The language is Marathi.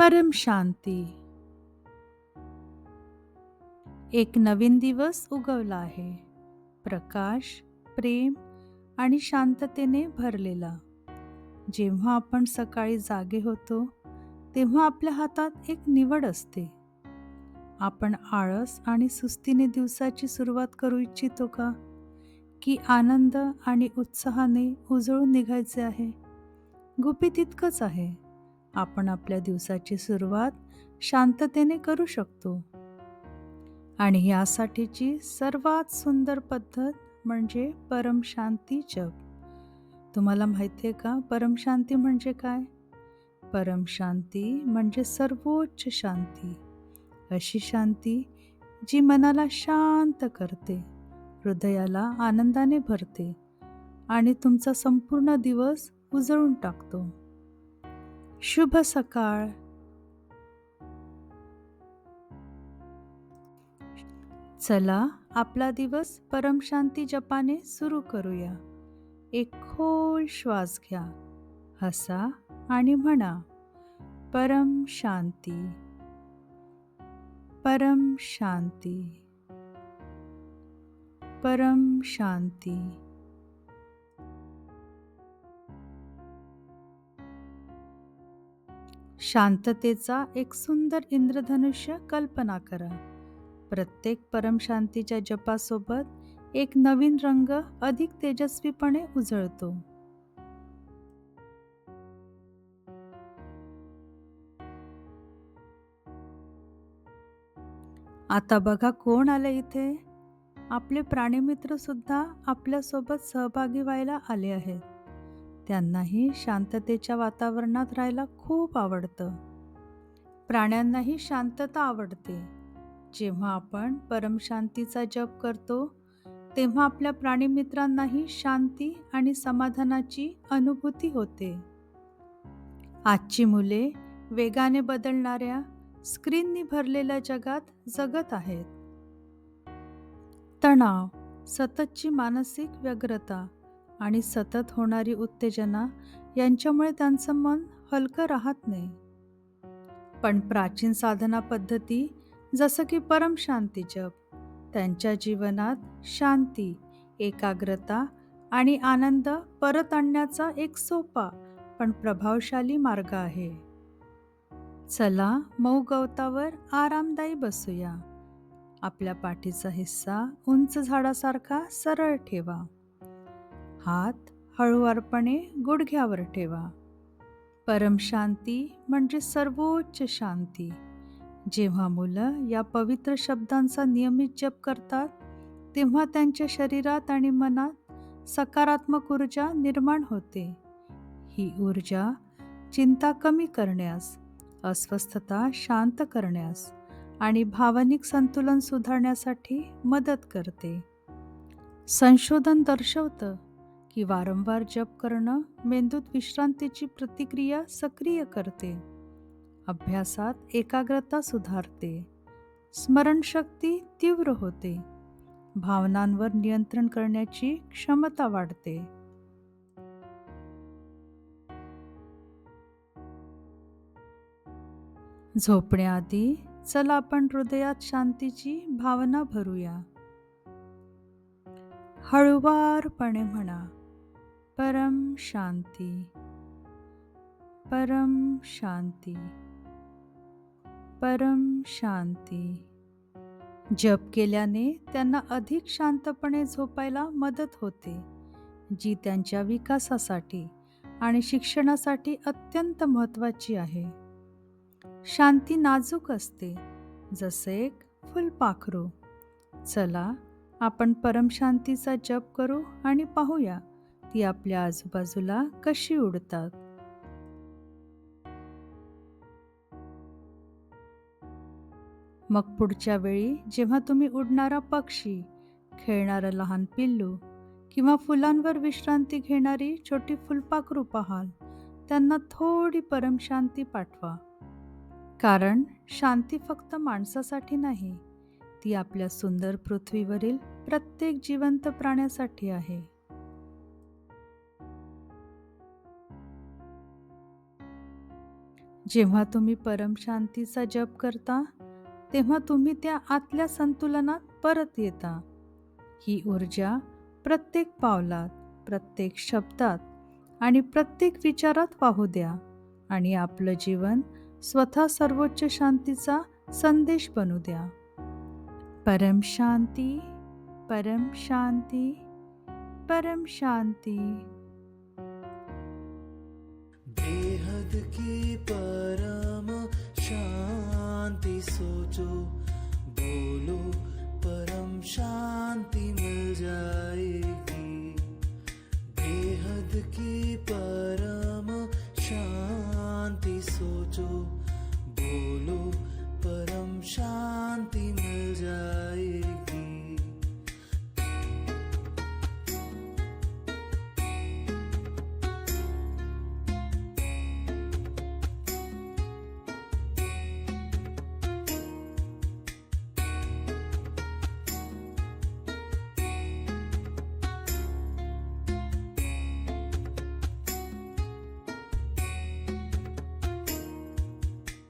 परम शांती. एक नवीन दिवस उगवला आहे. प्रकाश प्रेम आणि शांततेने भरलेला. जेव्हा आपण सकाळी जागे होतो तेव्हा आपल्या हातात एक निवड असते. आपण आळस आणि सुस्तीने दिवसाची सुरुवात करू इच्छितो का? की आनंद आणि उत्साहाने उजळून निघायचे आहे? गुपित इतकंच आहे. आपण आपल्या दिवसाची सुरुवात शांततेने करू शकतो. आणि यासाठीची सर्वात सुंदर पद्धत म्हणजे परमशांती जप. तुम्हाला माहिती आहे का? परमशांती म्हणजे काय? परमशांती म्हणजे सर्वोच्च शांती. अशी शांती जी मनाला शांत करते हृदयाला आनंदाने भरते आणि तुमचा संपूर्ण दिवस उजळून टाकतो. शुभ सकाळ. चला आपला दिवस परमशांती जपाने सुरू करूया. एक खोल श्वास घ्या हसा आणि म्हणा परम शांती. परम शांती. परम शांती. शांततेचा एक सुंदर इंद्रधनुष्य कल्पना करा. प्रत्येक परमशांतीच्या जपासोबत एक नवीन रंग अधिक तेजस्वीपणे उजळतो. आता बघा कोण आले इथे? आपले प्राणीमित्र सुद्धा आपल्यासोबत सहभागी व्हायला आले आहेत. त्यांनाही शांततेच्या वातावरणात राहायला खूप आवडतं. प्राण्यांनाही शांतता आवडते. जेव्हा आपण परमशांतीचा जप करतो तेव्हा आपल्या प्राणीमित्रांनाही शांती आणि समाधानाची अनुभूती होते. आजची मुले वेगाने बदलणाऱ्या स्क्रीननी भरलेल्या जगात जगत आहेत. तणाव सततची मानसिक व्यग्रता आणि सतत होणारी उत्तेजना यांच्यामुळे त्यांचं मन हलकं राहत नाही. पण प्राचीन साधना पद्धती जसं की परमशांती जप त्यांच्या जीवनात शांती एकाग्रता आणि आनंद परत आणण्याचा एक सोपा पण प्रभावशाली मार्ग आहे. चला मऊ गवतावर आरामदायी बसूया. आपल्या पाठीचा हिस्सा उंच झाडासारखा सरळ ठेवा. हात हळूवारपणे गुडघ्यावर ठेवा. परमशांती म्हणजे सर्वोच्च शांती. जेव्हा मुलं या पवित्र शब्दांचा नियमित जप करतात तेव्हा त्यांच्या शरीरात आणि मनात सकारात्मक ऊर्जा निर्माण होते. ही ऊर्जा चिंता कमी करण्यास अस्वस्थता शांत करण्यास आणि भावनिक संतुलन सुधारण्यासाठी मदत करते. संशोधन दर्शवतं की वारंवार जप करणं मेंदूत विश्रांतीची प्रतिक्रिया सक्रिय करते. अभ्यासात एकाग्रता सुधारते. स्मरणशक्ती तीव्र होते. भावनांवर नियंत्रण करण्याची क्षमता वाढते. झोपण्याआधी चला आपण हृदयात शांतीची भावना भरूया. हळुवारपणे म्हणा परम शांती परम शांती परम शांती. जप केल्याने त्यांना अधिक शांतपणे झोपायला मदत होते जी त्यांच्या विकासासाठी आणि शिक्षणासाठी अत्यंत महत्त्वाची आहे. शांती नाजूक असते जसे एक फुलपाखरू चला आपण परमशांतीचा जप करू आणि पाहूया. ती आपल्या आजूबाजूला कशी उडतात? मग पुढच्या वेळी जेव्हा तुम्ही उडणारा पक्षी खेळणारं लहान पिल्लू किंवा फुलांवर विश्रांती घेणारी छोटी फुलपाखरू पाहाल त्यांना थोडी परमशांती पाठवा. कारण शांती फक्त माणसासाठी नाही ती आपल्या सुंदर पृथ्वीवरील प्रत्येक जिवंत प्राण्यासाठी आहे. जेव्हा तुम्ही परमशांतीचा जप करता तेव्हा तुम्ही त्या आतल्या संतुलनात परत येता. ही ऊर्जा प्रत्येक पावलात प्रत्येक शब्दात आणि प्रत्येक विचारात वाहू द्या आणि आपलं जीवन स्वतः सर्वोच्च शांतीचा संदेश बनू द्या. परम शांती परम शांती परम शांती बेहद की